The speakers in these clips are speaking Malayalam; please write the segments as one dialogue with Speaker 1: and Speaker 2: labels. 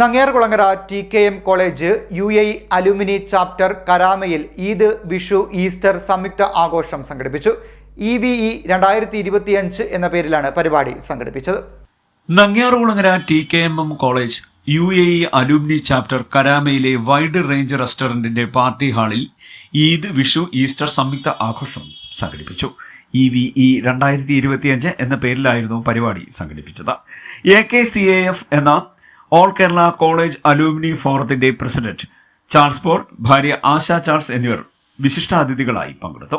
Speaker 1: Nangiarkulangara T K M college U A alumni chapter കരാമയിൽ Eid Vishu Easter സംയുക്ത ആഘോഷം സംഘടിപ്പിച്ചു. ഇ വി ഇ രണ്ടായിരത്തി ഇരുപത്തിയഞ്ച് എന്ന പേരിലാണ് പരിപാടി സംഘടിപ്പിച്ചത്.
Speaker 2: Nangiarkulangara T K M M college U A E alumni chapter കരാമയിലെ wide range റെസ്റ്റോറന്റിന്റെ പാർട്ടി ഹാളിൽ ഈദ് വിഷു ഈസ്റ്റർ സംയുക്ത ആഘോഷം സംഘടിപ്പിച്ചു. ഇ വി ഇ രണ്ടായിരത്തി ഇരുപത്തിയഞ്ച് എന്ന പേരിലായിരുന്നു പരിപാടി സംഘടിപ്പിച്ചത്. A K C A F എന്ന ഓൾ കേരള കോളേജ് അലൂമിനി ഫോറത്തിന്റെ പ്രസിഡന്റ് ചാൾസ് പോൾ ഭാര്യ ആശ ചാൾസ് എന്നിവർ വിശിഷ്ടാതിഥികളായി പങ്കെടുത്തു.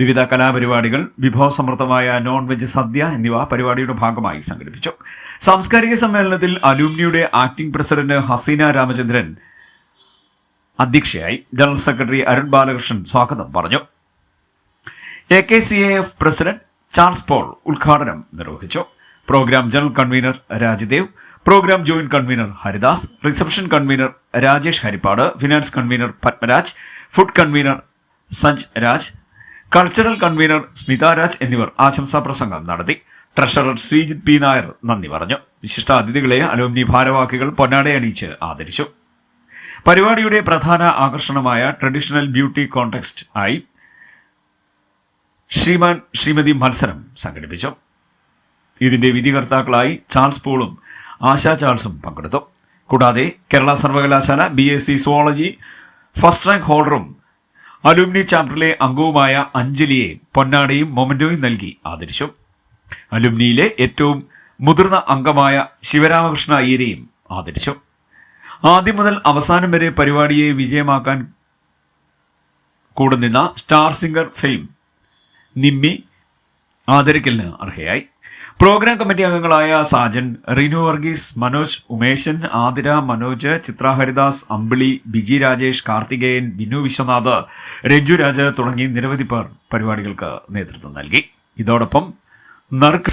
Speaker 2: വിവിധ കലാപരിപാടികൾ വിഭവസമൃദ്ധമായ നോൺ വെജ് സദ്യ എന്നിവ പരിപാടിയുടെ ഭാഗമായി സംഘടിപ്പിച്ചു. സാംസ്കാരിക സമ്മേളനത്തിൽ അലൂമിനിയുടെ ആക്ടിംഗ് പ്രസിഡന്റ് ഹസീന രാമചന്ദ്രൻ അധ്യക്ഷയായി ജനറൽ സെക്രട്ടറി അരുൺ ബാലകൃഷ്ണൻ സ്വാഗതം പറഞ്ഞു. A K C A F president Charles Paul ഉദ്ഘാടനം നിർവഹിച്ചു. Programme general convener Rajdev programme joint convener Haridas reception convener Rajesh Harippad finance convener Padmaraj food convener Sanj Raj cultural convener Smitha Raj എന്നിവർ ആശംസാ പ്രസംഗം നടത്തി. ട്രഷറർ ശ്രീജിത് പി നായർ നന്ദി പറഞ്ഞു. വിശിഷ്ട അതിഥികളെ അലോമിനി ഭാരവാഹികൾ പൊന്നാടെ അണിയിച്ച് ആദരിച്ചു. പരിപാടിയുടെ പ്രധാന ആകർഷണമായ ട്രഡീഷണൽ ബ്യൂട്ടി കോൺടെക്സ്റ്റ് ആയി ശ്രീമാൻ ശ്രീമതി മത്സരം സംഘടിപ്പിച്ചു. ഇതിന്റെ വിധികർത്താക്കളായി ചാൾസ് പോളും ആശാ ചാൾസും പങ്കെടുത്തു. കൂടാതെ കേരള സർവകലാശാല B S C zoology first rank ഹോൾഡറും alumni ചാപ്റ്ററിലെ അംഗവുമായ അഞ്ജലിയെ പൊന്നാടയും മൊമന്റോയും നൽകി ആദരിച്ചു. അലുമിനിയിലെ ഏറ്റവും മുതിർന്ന അംഗമായ ശിവരാമകൃഷ്ണ അയ്യരെയും ആദരിച്ചു. ആദ്യം മുതൽ അവസാനം വരെ പരിപാടിയെ വിജയമാക്കാൻ കൂടെ നിന്ന സ്റ്റാർ സിംഗർ ഫെയിം നിമ്മി ആദരിക്കലിന് അർഹയായി. പ്രോഗ്രാം കമ്മിറ്റി അംഗങ്ങളായ സാജൻ റിനു വർഗീസ് മനോജ് ഉമേശൻ ആതിര മനോജ് ചിത്ര ഹരിദാസ് അമ്പിളി ബിജി രാജേഷ് കാർത്തികേയൻ ബിനു വിശ്വനാഥ് രഞ്ജു രാജ് തുടങ്ങി നിരവധി പേർ പരിപാടികൾക്ക് നേതൃത്വം നൽകി. ഇതോടൊപ്പം നറുക്ക്